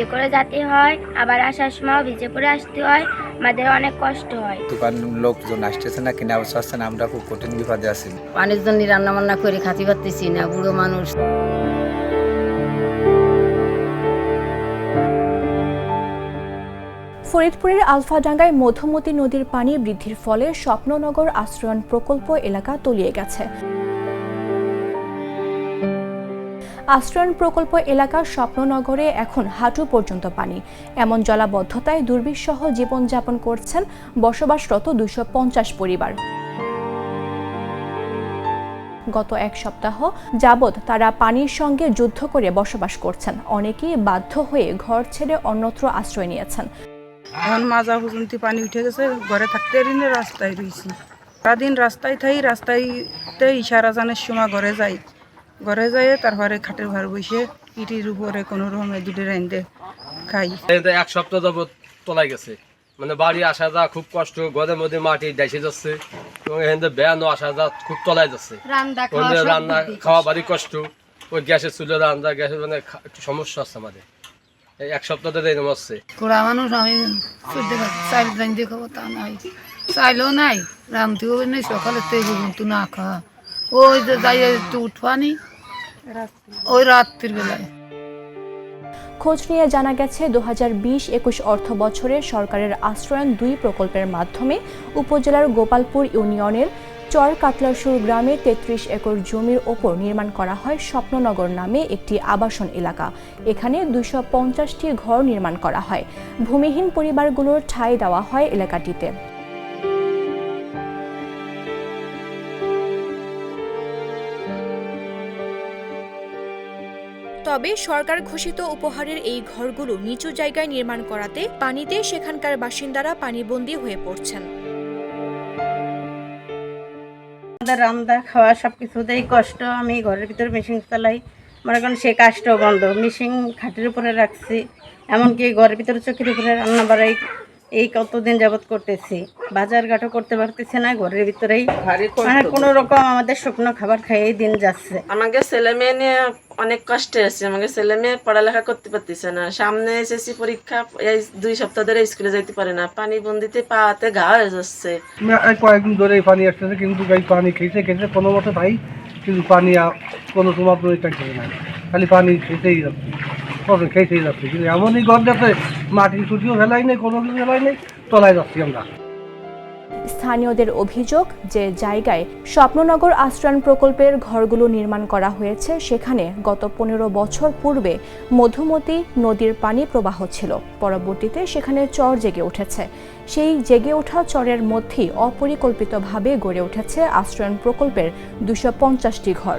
ভিজে করে যেতে হয় আবার আসার সময় ভিজে করে আসতে হয় আমাদের অনেক কষ্ট হয়। দোকান লোকজন আসতেছে না কিনা অবস্থা আসছে না আমরা খুব কঠিন বিপদে আছি। পানির জন্য রান্না বান্না করে খাতে পারতেছি না বুড়ো মানুষ। ফরিদপুরের আলফাডাঙ্গায় মধুমতি নদীর পানি বৃদ্ধির ফলে স্বপ্ননগর আশ্রয়ণ প্রকল্প এলাকা তলিয়ে গেছে। আশ্রয়ণ প্রকল্প এলাকার স্বপ্ননগরে এখন হাঁটু পর্যন্ত পানি। এমন জলাবদ্ধতায় দুর্বিষহ জীবনযাপন করছেন বসবাসরত দুশো পরিবার। গত এক সপ্তাহ যাবৎ তারা পানির সঙ্গে যুদ্ধ করে বসবাস করছেন। অনেকেই বাধ্য হয়ে ঘর ছেড়ে অন্যত্র আশ্রয় নিয়েছেন। এখন মাজা পর্যন্ত পানি উঠে গেছে, ঘরে থাকতে ঋণে রাস্তায় রয়েছি সারাদিন রাস্তায় থাই রাস্তায়তে ইশারা জানের সময় ঘরে যাই। ঘরে যাই তারপরে খাটের ঘর বসে ইটির উপরে কোনো রকমে দুটো রাইন্দে খাই। এক সপ্তাহ যাবত তোলাই গেছে। মানে বাড়ি আসা যা খুব কষ্ট ঘরের মধ্যে মাটি ডাইসে যাচ্ছে এখানে ব্যায়ানো আসা যা খুব তলাই যাচ্ছে। রান্না খাওয়া বাড়ি কষ্ট ওই গ্যাসের চুলে রান্না গ্যাসের মানে একটু সমস্যা আছে আমাদের। এই এক সপ্তাহ ধরে এরকম হচ্ছে কোড়া মানুষ আমি চলতে পারি চাইল রান্ধতে খাব তা নাই। চাইলেও নাই রান্ধতেও নেই সকালে তো কিন্তু না খাওয়া। ওই যে যাই একটু উঠবানি ওই রাত্রির বেলায় খোঁজ নিয়ে জানা গেছে দু হাজার বিশ একুশ অর্থ বছরে সরকারের আশ্রয়ন দুই প্রকল্পের মাধ্যমে উপজেলার গোপালপুর ইউনিয়নের চর কাতলাসুর গ্রামে তেত্রিশ একর জমির ওপর নির্মাণ করা হয় স্বপ্ননগর নামে একটি আবাসন এলাকা। এখানে দুশো পঞ্চাশটি ঘর নির্মাণ করা হয়। ভূমিহীন পরিবারগুলোর ঠাঁই দেওয়া হয় এলাকাটিতে। তবে সরকার ঘোষিত উপহারের এই ঘরগুলো নিচু জায়গায় নির্মাণ করাতে পানিতে সেখানকার বাসিন্দারা পানিবন্দী হয়ে পড়ছেন। আমাদের রান্না খাওয়া সব কিছুতেই কষ্ট। আমি ঘরের ভিতরে মেশিন চালাই। মনে করেন সে কাজটাও বন্ধ মেশিন খাটের উপরে রাখছি। এমনকি ঘরের ভিতরে চোখের উপরে রান্না বাড়াই এই কতদিন যাবত করতেছি? বাজার ঘাটও করতে পারতেছি না ঘরের ভিতরেই। মানে কোনো রকম আমাদের শুকনো খাবার খাইয়েই দিন যাচ্ছে। আমাকে ছেলে মেয়ে নিয়ে অনেক কষ্টে আছে। আমাকে ছেলে মেয়ে পড়ালেখা করতে পারতেছে না। সামনে এসেছি পরীক্ষা এই দুই সপ্তাহ ধরে স্কুলে যাইতে পারে না। পানি বন্দিতে পাতে ঘা হয়ে যাচ্ছে। কয়েকদিন ধরে এই পানি আসতেছে কিন্তু এই পানি খেয়েছে খেয়েছে কোনো মতো তাই কিন্তু পানি আর কোনো তোমার পরিত্যাগ না খালি পানি খেতেই যাচ্ছে। কত খেতেই যাচ্ছে। কিন্তু এমনই ঘর যাচ্ছে, মাটির ছুটিও ফেলাই নেই কোনো কিছু ফেলাই নেই, তলায় যাচ্ছি আমরা। স্থানীয়দের অভিযোগ যে জায়গায় স্বপ্ননগর আশ্রয়ণ প্রকল্পের ঘরগুলো নির্মাণ করা হয়েছে, সেখানে গত পনেরো বছর পূর্বে মধুমতি নদীর পানি প্রবাহ ছিল। পরবর্তীতে সেখানে চর জেগে উঠেছে। সেই জেগে ওঠা চরের মধ্যেই অপরিকল্পিতভাবে গড়ে উঠেছে আশ্রয়ণ প্রকল্পের দুশো পঞ্চাশটি ঘর।